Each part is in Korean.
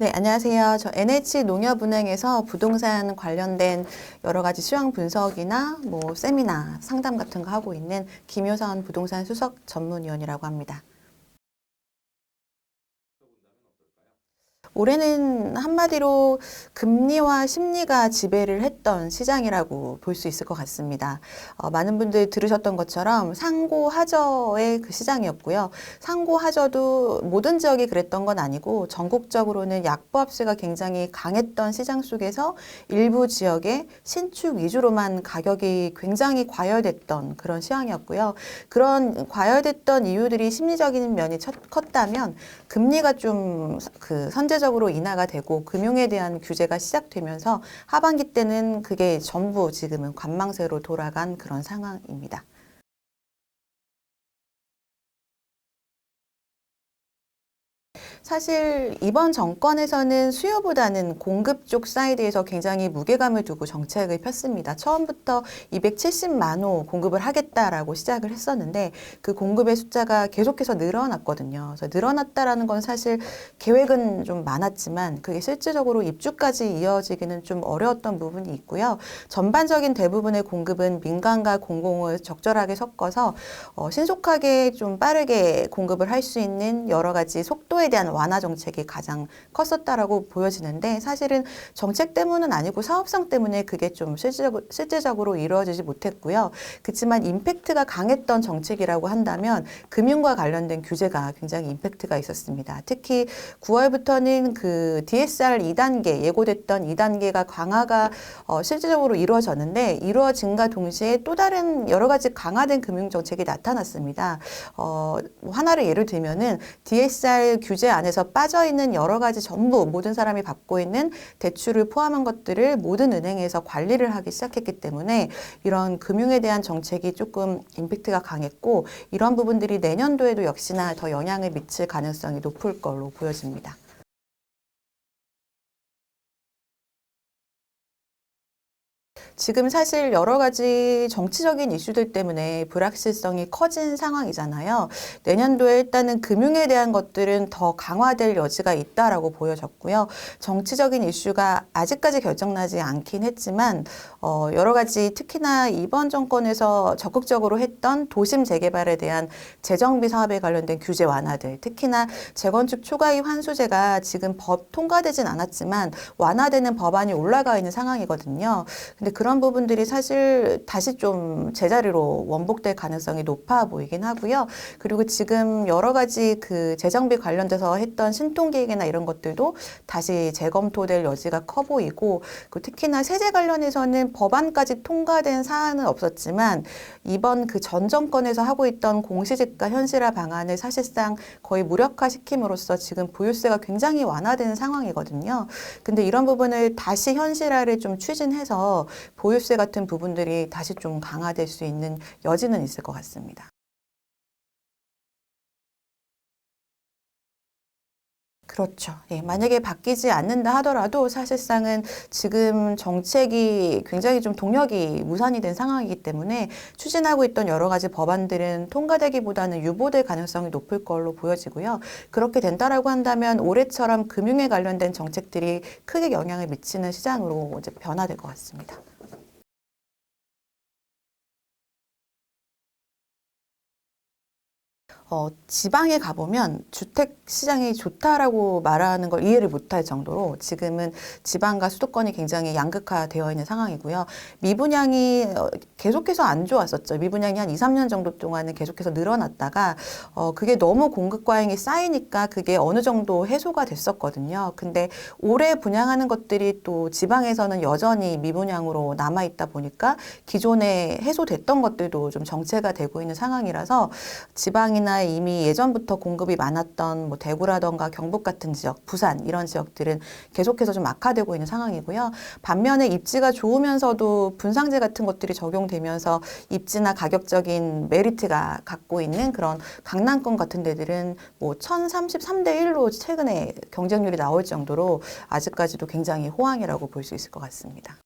네, 안녕하세요. 저 NH농협은행에서 부동산 관련된 여러 가지 시황 분석이나 뭐 세미나, 상담 같은 거 하고 있는 김효선 부동산 수석 전문위원이라고 합니다. 올해는 한마디로 금리와 심리가 지배를 했던 시장이라고 볼 수 있을 것 같습니다. 어, 많은 분들 들으셨던 것처럼 상고 하저의 그 시장이었고요. 상고 하저도 모든 지역이 그랬던 건 아니고 전국적으로는 약보 합세가 굉장히 강했던 시장 속에서 일부 지역의 신축 위주로만 가격이 굉장히 과열됐던 그런 시황이었고요. 그런 과열됐던 이유들이 심리적인 면이 첫- 컸다면 금리가 좀 그 선제적 으로 인하가 되고 금융에 대한 규제가 시작되면서 하반기 때는 그게 전부 지금은 관망세로 돌아간 그런 상황입니다. 사실 이번 정권에서는 수요보다는 공급 쪽 사이드에서 굉장히 무게감을 두고 정책을 폈습니다. 처음부터 270만 호 공급을 하겠다라고 시작을 했었는데 그 공급의 숫자가 계속해서 늘어났거든요. 그래서 늘어났다라는 건 사실 계획은 좀 많았지만 그게 실질적으로 입주까지 이어지기는 좀 어려웠던 부분이 있고요. 전반적인 대부분의 공급은 민간과 공공을 적절하게 섞어서 어, 신속하게 좀 빠르게 공급을 할 수 있는 여러 가지 속도에 대한 완화 정책이 가장 컸었다라고 보여지는데 사실은 정책 때문은 아니고 사업상 때문에 그게 좀 실질적으로, 실제적으로 이루어지지 못했고요. 그렇지만 임팩트가 강했던 정책이라고 한다면 금융과 관련된 규제가 굉장히 임팩트가 있었습니다. 특히 9월부터는 그 DSR 2단계 예고됐던 2단계가 강화가 어, 실질적으로 이루어졌는데 이루어진과 동시에 또 다른 여러 가지 강화된 금융 정책이 나타났습니다. 어, 뭐 하나를 예를 들면은 DSR 규제 안에서 빠져 있는 여러 가지 전부 모든 사람이 받고 있는 대출을 포함한 것들을 모든 은행에서 관리를 하기 시작했기 때문에 이런 금융에 대한 정책이 조금 임팩트가 강했고 이런 부분들이 내년도에도 역시나 더 영향을 미칠 가능성이 높을 걸로 보여집니다. 지금 사실 여러 가지 정치적인 이슈들 때문에 불확실성이 커진 상황이잖아요. 내년도에 일단은 금융에 대한 것들은 더 강화될 여지가 있다라고 보여졌고요. 정치적인 이슈가 아직까지 결정나지 않긴 했지만 어, 여러 가지 특히나 이번 정권에서 적극적으로 했던 도심 재개발에 대한 재정비 사업에 관련된 규제 완화들, 특히나 재건축 초과이익 환수제가 지금 법 통과되진 않았지만 완화되는 법안이 올라가 있는 상황이거든요. 근데 그런 부분들이 사실 다시 좀 제자리로 원복될 가능성이 높아 보이긴 하고요. 그리고 지금 여러 가지 그 재정비 관련돼서 했던 신통 계획이나 이런 것들도 다시 재검토될 여지가 커 보이고 그 특히나 세제 관련해서는 법안까지 통과된 사안은 없었지만 이번 그 전 정권에서 하고 있던 공시지가 현실화 방안을 사실상 거의 무력화시킴으로써 지금 보유세가 굉장히 완화된 상황이거든요. 근데 이런 부분을 다시 현실화를 좀 추진해서 보유세 같은 부분들이 다시 좀 강화될 수 있는 여지는 있을 것 같습니다. 그렇죠. 예, 만약에 바뀌지 않는다 하더라도 사실상은 지금 정책이 굉장히 좀 동력이 무산이 된 상황이기 때문에 추진하고 있던 여러 가지 법안들은 통과되기보다는 유보될 가능성이 높을 걸로 보여지고요. 그렇게 된다라고 한다면 올해처럼 금융에 관련된 정책들이 크게 영향을 미치는 시장으로 이제 변화될 것 같습니다. 어, 지방에 가보면 주택 시장이 좋다라고 말하는 걸 이해를 못할 정도로 지금은 지방과 수도권이 굉장히 양극화되어 있는 상황이고요. 미분양이 어, 계속해서 안 좋았었죠. 미분양이 한 2, 3년 정도 동안은 계속해서 늘어났다가 어, 그게 너무 공급 과잉이 쌓이니까 그게 어느 정도 해소가 됐었거든요. 근데 올해 분양하는 것들이 또 지방에서는 여전히 미분양으로 남아 있다 보니까 기존에 해소됐던 것들도 좀 정체가 되고 있는 상황이라서 지방이나 이미 예전부터 공급이 많았던 뭐 대구라던가 경북 같은 지역, 부산 이런 지역들은 계속해서 좀 악화되고 있는 상황이고요. 반면에 입지가 좋으면서도 분상제 같은 것들이 적용되면서 입지나 가격적인 메리트가 갖고 있는 그런 강남권 같은 데들은 뭐 1033대 1로 최근에 경쟁률이 나올 정도로 아직까지도 굉장히 호황이라고 볼 수 있을 것 같습니다.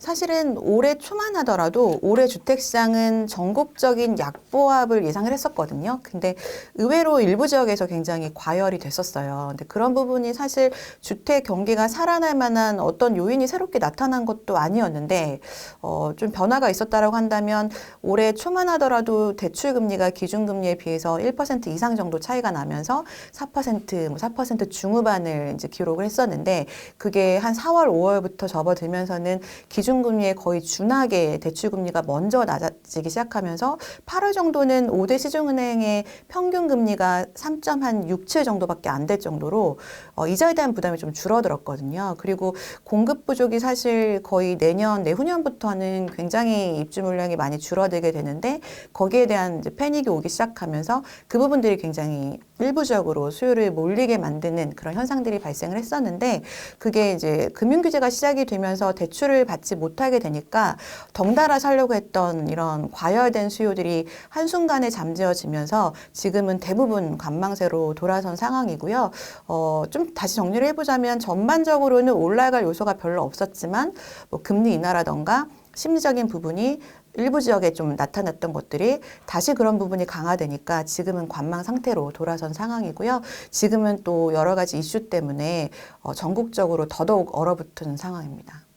사실은 올해 초만 하더라도 올해 주택시장은 전국적인 약보합을 예상을 했었거든요. 근데 의외로 일부 지역에서 굉장히 과열이 됐었어요. 근데 그런 부분이 사실 주택 경기가 살아날 만한 어떤 요인이 새롭게 나타난 것도 아니었는데 어, 좀 변화가 있었다라고 한다면 올해 초만 하더라도 대출 금리가 기준 금리에 비해서 1% 이상 정도 차이가 나면서 4%, 뭐 4% 중후반을 이제 기록을 했었는데 그게 한 4월, 5월부터 접어들면서는 기준 금리에 거의 준하게 대출금리가 먼저 낮아지기 시작하면서 8월 정도는 5대 시중은행의 평균 금리가 3.67 정도밖에 안 될 정도로 어, 이자에 대한 부담이 좀 줄어들었거든요. 그리고 공급 부족이 사실 거의 내년, 내후년부터는 굉장히 입주 물량이 많이 줄어들게 되는데 거기에 대한 패닉이 오기 시작하면서 그 부분들이 굉장히 일부적으로 수요를 몰리게 만드는 그런 현상들이 발생을 했었는데 그게 이제 금융 규제가 시작이 되면서 대출을 받지 못하게 되니까 덩달아 살려고 했던 이런 과열된 수요들이 한순간에 잠재워지면서 지금은 대부분 관망세로 돌아선 상황이고요. 어, 좀 다시 정리를 해보자면 전반적으로는 올라갈 요소가 별로 없었지만 뭐 금리 인하라던가 심리적인 부분이 일부 지역에 좀 나타났던 것들이 다시 그런 부분이 강화되니까 지금은 관망 상태로 돌아선 상황이고요. 지금은 또 여러 가지 이슈 때문에 어, 전국적으로 더더욱 얼어붙은 상황입니다.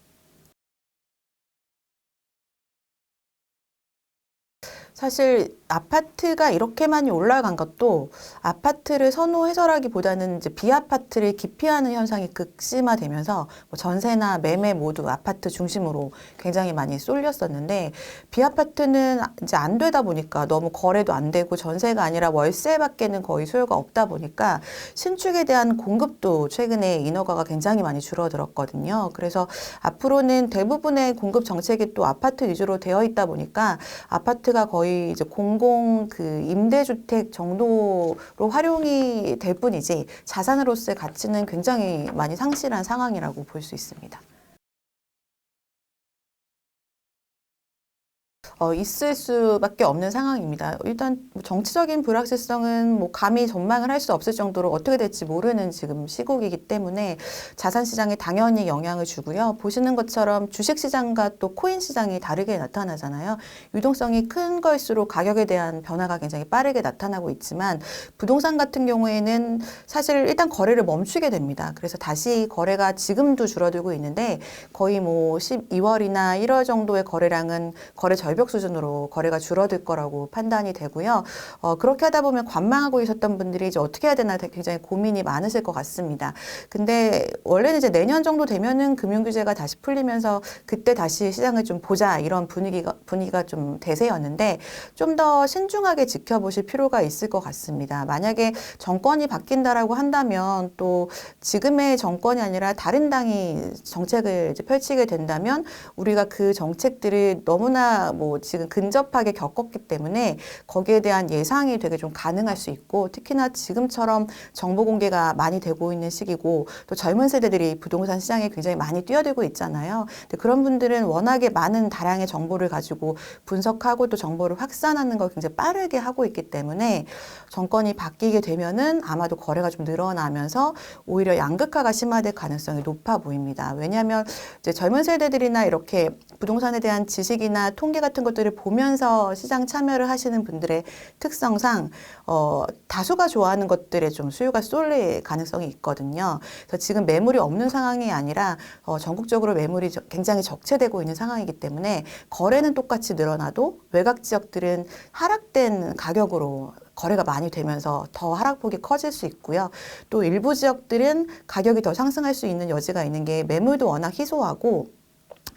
사실 아파트가 이렇게 많이 올라간 것도 아파트를 선호해서라기보다는 이제 비아파트를 기피하는 현상이 극심화되면서 뭐 전세나 매매 모두 아파트 중심으로 굉장히 많이 쏠렸었는데 비아파트는 이제 안 되다 보니까 너무 거래도 안 되고 전세가 아니라 월세밖에는 거의 수요가 없다 보니까 신축에 대한 공급도 최근에 인허가가 굉장히 많이 줄어들었거든요. 그래서 앞으로는 대부분의 공급 정책이 또 아파트 위주로 되어 있다 보니까 아파트가 거의 이제 공공 그 임대주택 정도로 활용이 될 뿐이지 자산으로서의 가치는 굉장히 많이 상실한 상황이라고 볼 수 있습니다. 어, 있을 수밖에 없는 상황입니다. 일단 뭐 정치적인 불확실성은 뭐 감히 전망을 할 수 없을 정도로 어떻게 될지 모르는 지금 시국이기 때문에 자산 시장에 당연히 영향을 주고요. 보시는 것처럼 주식 시장과 또 코인 시장이 다르게 나타나잖아요. 유동성이 큰 걸수록 가격에 대한 변화가 굉장히 빠르게 나타나고 있지만 부동산 같은 경우에는 사실 일단 거래를 멈추게 됩니다. 그래서 다시 거래가 지금도 줄어들고 있는데 거의 뭐 12월이나 1월 정도의 거래량은 거래 절벽 수준으로 거래가 줄어들 거라고 판단이 되고요. 어, 그렇게 하다 보면 관망하고 있었던 분들이 이제 어떻게 해야 되나 굉장히 고민이 많으실 것 같습니다. 근데 원래는 이제 내년 정도 되면은 금융 규제가 다시 풀리면서 그때 다시 시장을 좀 보자 이런 분위기가 분위기가 좀 대세였는데 좀 더 신중하게 지켜보실 필요가 있을 것 같습니다. 만약에 정권이 바뀐다라고 한다면 또 지금의 정권이 아니라 다른 당이 정책을 이제 펼치게 된다면 우리가 그 정책들을 너무나 뭐 지금 근접하게 겪었기 때문에 거기에 대한 예상이 되게 좀 가능할 수 있고 특히나 지금처럼 정보 공개가 많이 되고 있는 시기고 또 젊은 세대들이 부동산 시장에 굉장히 많이 뛰어들고 있잖아요. 근데 그런 분들은 워낙에 많은 다량의 정보를 가지고 분석하고 또 정보를 확산하는 걸 굉장히 빠르게 하고 있기 때문에 정권이 바뀌게 되면은 아마도 거래가 좀 늘어나면서 오히려 양극화가 심화될 가능성이 높아 보입니다. 왜냐하면 이제 젊은 세대들이나 이렇게 부동산에 대한 지식이나 통계 같은 것들을 보면서 시장 참여를 하시는 분들의 특성상 어, 다수가 좋아하는 것들에 좀 수요가 쏠릴 가능성이 있거든요. 그래서 지금 매물이 없는 상황이 아니라 어, 전국적으로 매물이 저- 굉장히 적체되고 있는 상황이기 때문에 거래는 똑같이 늘어나도 외곽 지역들은 하락된 가격으로 거래가 많이 되면서 더 하락폭이 커질 수 있고요. 또 일부 지역들은 가격이 더 상승할 수 있는 여지가 있는 게 매물도 워낙 희소하고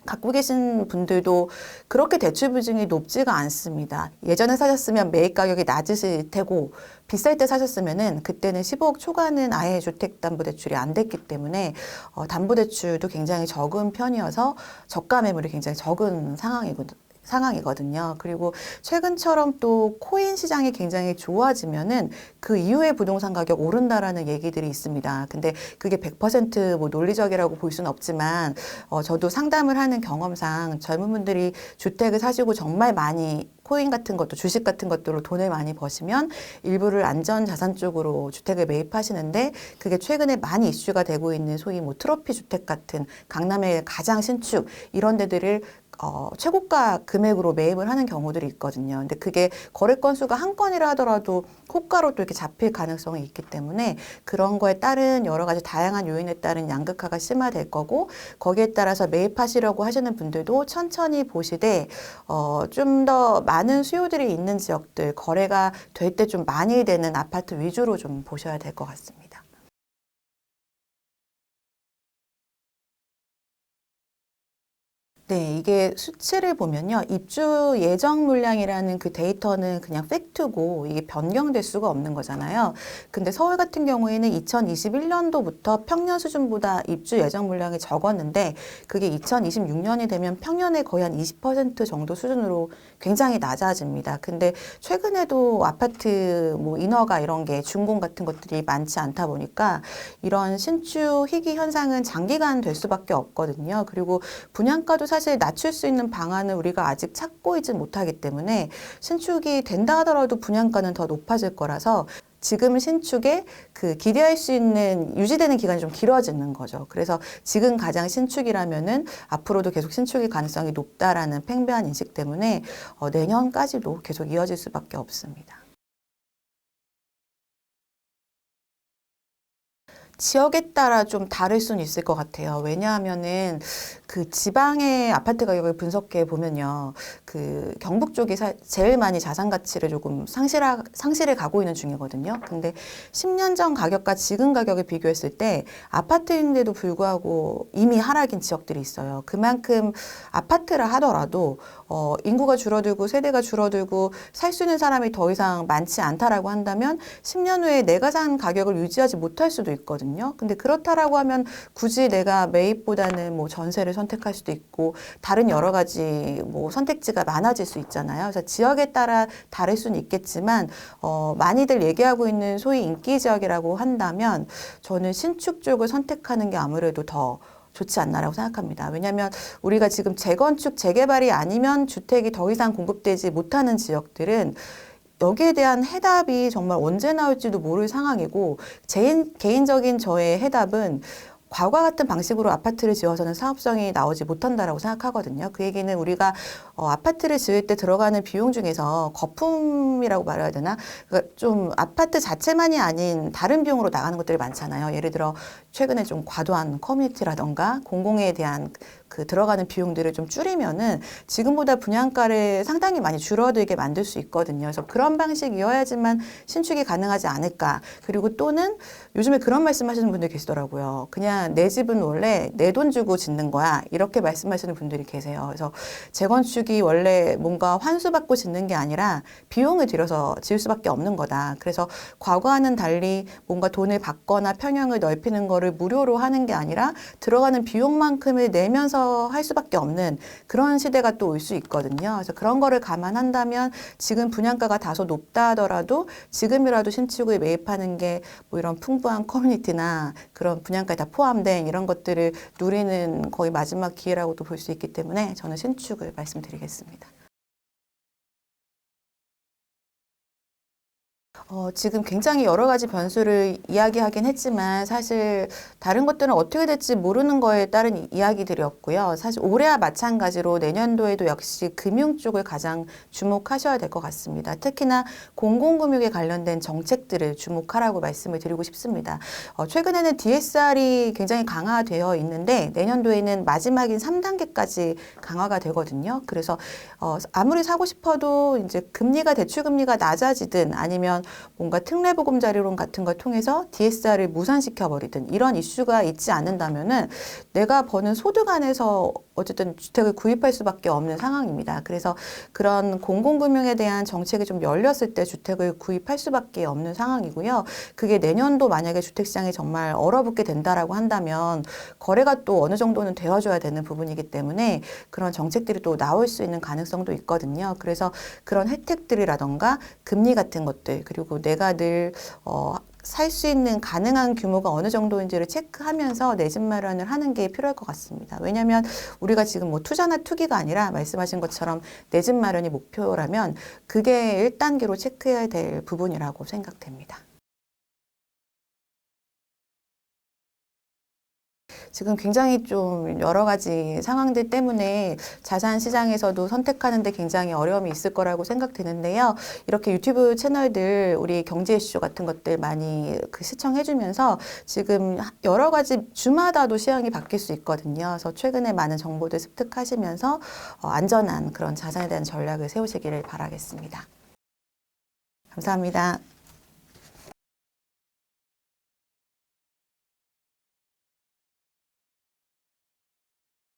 갖고 계신 분들도 그렇게 대출 비중이 높지가 않습니다. 예전에 사셨으면 매입 가격이 낮으실 테고 비쌀 때 사셨으면은 그때는 15억 초과는 아예 주택담보대출이 안 됐기 때문에 어, 담보대출도 굉장히 적은 편이어서 저가 매물이 굉장히 적은 상황이거든요. 상황이거든요. 그리고 최근처럼 또 코인 시장이 굉장히 좋아지면은 그 이후에 부동산 가격 오른다라는 얘기들이 있습니다. 근데 그게 100%뭐 논리적이라고 볼 수는 없지만 어, 저도 상담을 하는 경험상 젊은 분들이 주택을 사시고 정말 많이 코인 같은 것도 주식 같은 것들로 돈을 많이 버시면 일부를 안전 자산 쪽으로 주택을 매입하시는데 그게 최근에 많이 이슈가 되고 있는 소위 뭐 트로피 주택 같은 강남의 가장 신축 이런 데들을 어, 최고가 금액으로 매입을 하는 경우들이 있거든요. 근데 그게 거래 건수가 한 건이라 하더라도 호가로 또 이렇게 잡힐 가능성이 있기 때문에 그런 거에 따른 여러 가지 다양한 요인에 따른 양극화가 심화될 거고 거기에 따라서 매입하시려고 하시는 분들도 천천히 보시되 어, 좀 더 많은 수요들이 있는 지역들 거래가 될 때 좀 많이 되는 아파트 위주로 좀 보셔야 될 것 같습니다. 네, 이게 수치를 보면요. 입주 예정 물량이라는 그 데이터는 그냥 팩트고 이게 변경될 수가 없는 거잖아요. 근데 서울 같은 경우에는 2021년도부터 평년 수준보다 입주 예정 물량이 적었는데 그게 2026년이 되면 평년에 거의 한 20% 정도 수준으로 굉장히 낮아집니다. 근데 최근에도 아파트 뭐 인허가 이런 게 준공 같은 것들이 많지 않다 보니까 이런 신축 희귀 현상은 장기간 될 수밖에 없거든요. 그리고 분양가도 사실 낮출 수 있는 방안을 우리가 아직 찾고 있지 못하기 때문에 신축이 된다 하더라도 분양가는 더 높아질 거라서 지금 신축에 그 기대할 수 있는 유지되는 기간이 좀 길어지는 거죠. 그래서 지금 가장 신축이라면은 앞으로도 계속 신축일 가능성이 높다라는 팽배한 인식 때문에 어, 내년까지도 계속 이어질 수밖에 없습니다. 지역에 따라 좀 다를 수는 있을 것 같아요. 왜냐하면은 그 지방의 아파트 가격을 분석해 보면요. 그 경북 쪽이 사, 제일 많이 자산 가치를 조금 상실하, 상실해 가고 있는 중이거든요. 근데 10년 전 가격과 지금 가격을 비교했을 때 아파트인데도 불구하고 이미 하락인 지역들이 있어요. 그만큼 아파트라 하더라도 어, 인구가 줄어들고 세대가 줄어들고 살 수 있는 사람이 더 이상 많지 않다라고 한다면 10년 후에 내가 산 가격을 유지하지 못할 수도 있거든요. 근데 그렇다라고 하면 굳이 내가 매입보다는 뭐 전세를 선택할 수도 있고 다른 여러 가지 뭐 선택지가 많아질 수 있잖아요. 그래서 지역에 따라 다를 수는 있겠지만 어, 많이들 얘기하고 있는 소위 인기 지역이라고 한다면 저는 신축 쪽을 선택하는 게 아무래도 더 좋지 않나라고 생각합니다. 왜냐하면 우리가 지금 재건축, 재개발이 아니면 주택이 더 이상 공급되지 못하는 지역들은 여기에 대한 해답이 정말 언제 나올지도 모를 상황이고 제 개인적인 저의 해답은 과거와 같은 방식으로 아파트를 지어서는 사업성이 나오지 못한다라고 생각하거든요. 그 얘기는 우리가 어, 아파트를 지을 때 들어가는 비용 중에서 거품이라고 말해야 되나? 그러니까 좀 아파트 자체만이 아닌 다른 비용으로 나가는 것들이 많잖아요. 예를 들어 최근에 좀 과도한 커뮤니티라던가 공공에 대한 그 들어가는 비용들을 좀 줄이면은 지금보다 분양가를 상당히 많이 줄어들게 만들 수 있거든요. 그래서 그런 방식이어야지만 신축이 가능하지 않을까. 그리고 또는 요즘에 그런 말씀하시는 분들 계시더라고요. 그냥 내 집은 원래 내 돈 주고 짓는 거야. 이렇게 말씀하시는 분들이 계세요. 그래서 재건축이 원래 뭔가 환수받고 짓는 게 아니라 비용을 들여서 지을 수밖에 없는 거다. 그래서 과거와는 달리 뭔가 돈을 받거나 평형을 넓히는 거를 무료로 하는 게 아니라 들어가는 비용만큼을 내면서 할 수밖에 없는 그런 시대가 또 올 수 있거든요. 그래서 그런 거를 감안한다면 지금 분양가가 다소 높다 하더라도 지금이라도 신축을 매입하는 게 뭐 이런 풍부한 커뮤니티나 그런 분양가에 다 포함된 이런 것들을 누리는 거의 마지막 기회라고도 볼 수 있기 때문에 저는 신축을 말씀드리겠습니다. 어, 지금 굉장히 여러 가지 변수를 이야기하긴 했지만 사실 다른 것들은 어떻게 될지 모르는 거에 따른 이- 이야기들이었고요. 사실 올해와 마찬가지로 내년도에도 역시 금융 쪽을 가장 주목하셔야 될 것 같습니다. 특히나 공공금융에 관련된 정책들을 주목하라고 말씀을 드리고 싶습니다. 어, 최근에는 DSR이 굉장히 강화되어 있는데 내년도에는 마지막인 3단계까지 강화가 되거든요. 그래서 어, 아무리 사고 싶어도 이제 금리가 대출 금리가 낮아지든 아니면 뭔가 특례보금자리론 같은 걸 통해서 DSR을 무산시켜버리든 이런 이슈가 있지 않는다면은 내가 버는 소득 안에서 어쨌든 주택을 구입할 수밖에 없는 상황입니다. 그래서 그런 공공금융에 대한 정책이 좀 열렸을 때 주택을 구입할 수밖에 없는 상황이고요. 그게 내년도 만약에 주택시장이 정말 얼어붙게 된다라고 한다면 거래가 또 어느 정도는 되어줘야 되는 부분이기 때문에 그런 정책들이 또 나올 수 있는 가능성도 있거든요. 그래서 그런 혜택들이라던가 금리 같은 것들 그리고 내가 늘 어, 살 수 있는 가능한 규모가 어느 정도인지를 체크하면서 내 집 마련을 하는 게 필요할 것 같습니다. 왜냐하면 우리가 지금 뭐 투자나 투기가 아니라 말씀하신 것처럼 내 집 마련이 목표라면 그게 1단계로 체크해야 될 부분이라고 생각됩니다. 지금 굉장히 좀 여러 가지 상황들 때문에 자산 시장에서도 선택하는데 굉장히 어려움이 있을 거라고 생각되는데요. 이렇게 유튜브 채널들 우리 경제 이슈 같은 것들 많이 그 시청해주면서 지금 여러 가지 주마다도 시황이 바뀔 수 있거든요. 그래서 최근에 많은 정보들 습득하시면서 어, 안전한 그런 자산에 대한 전략을 세우시기를 바라겠습니다. 감사합니다.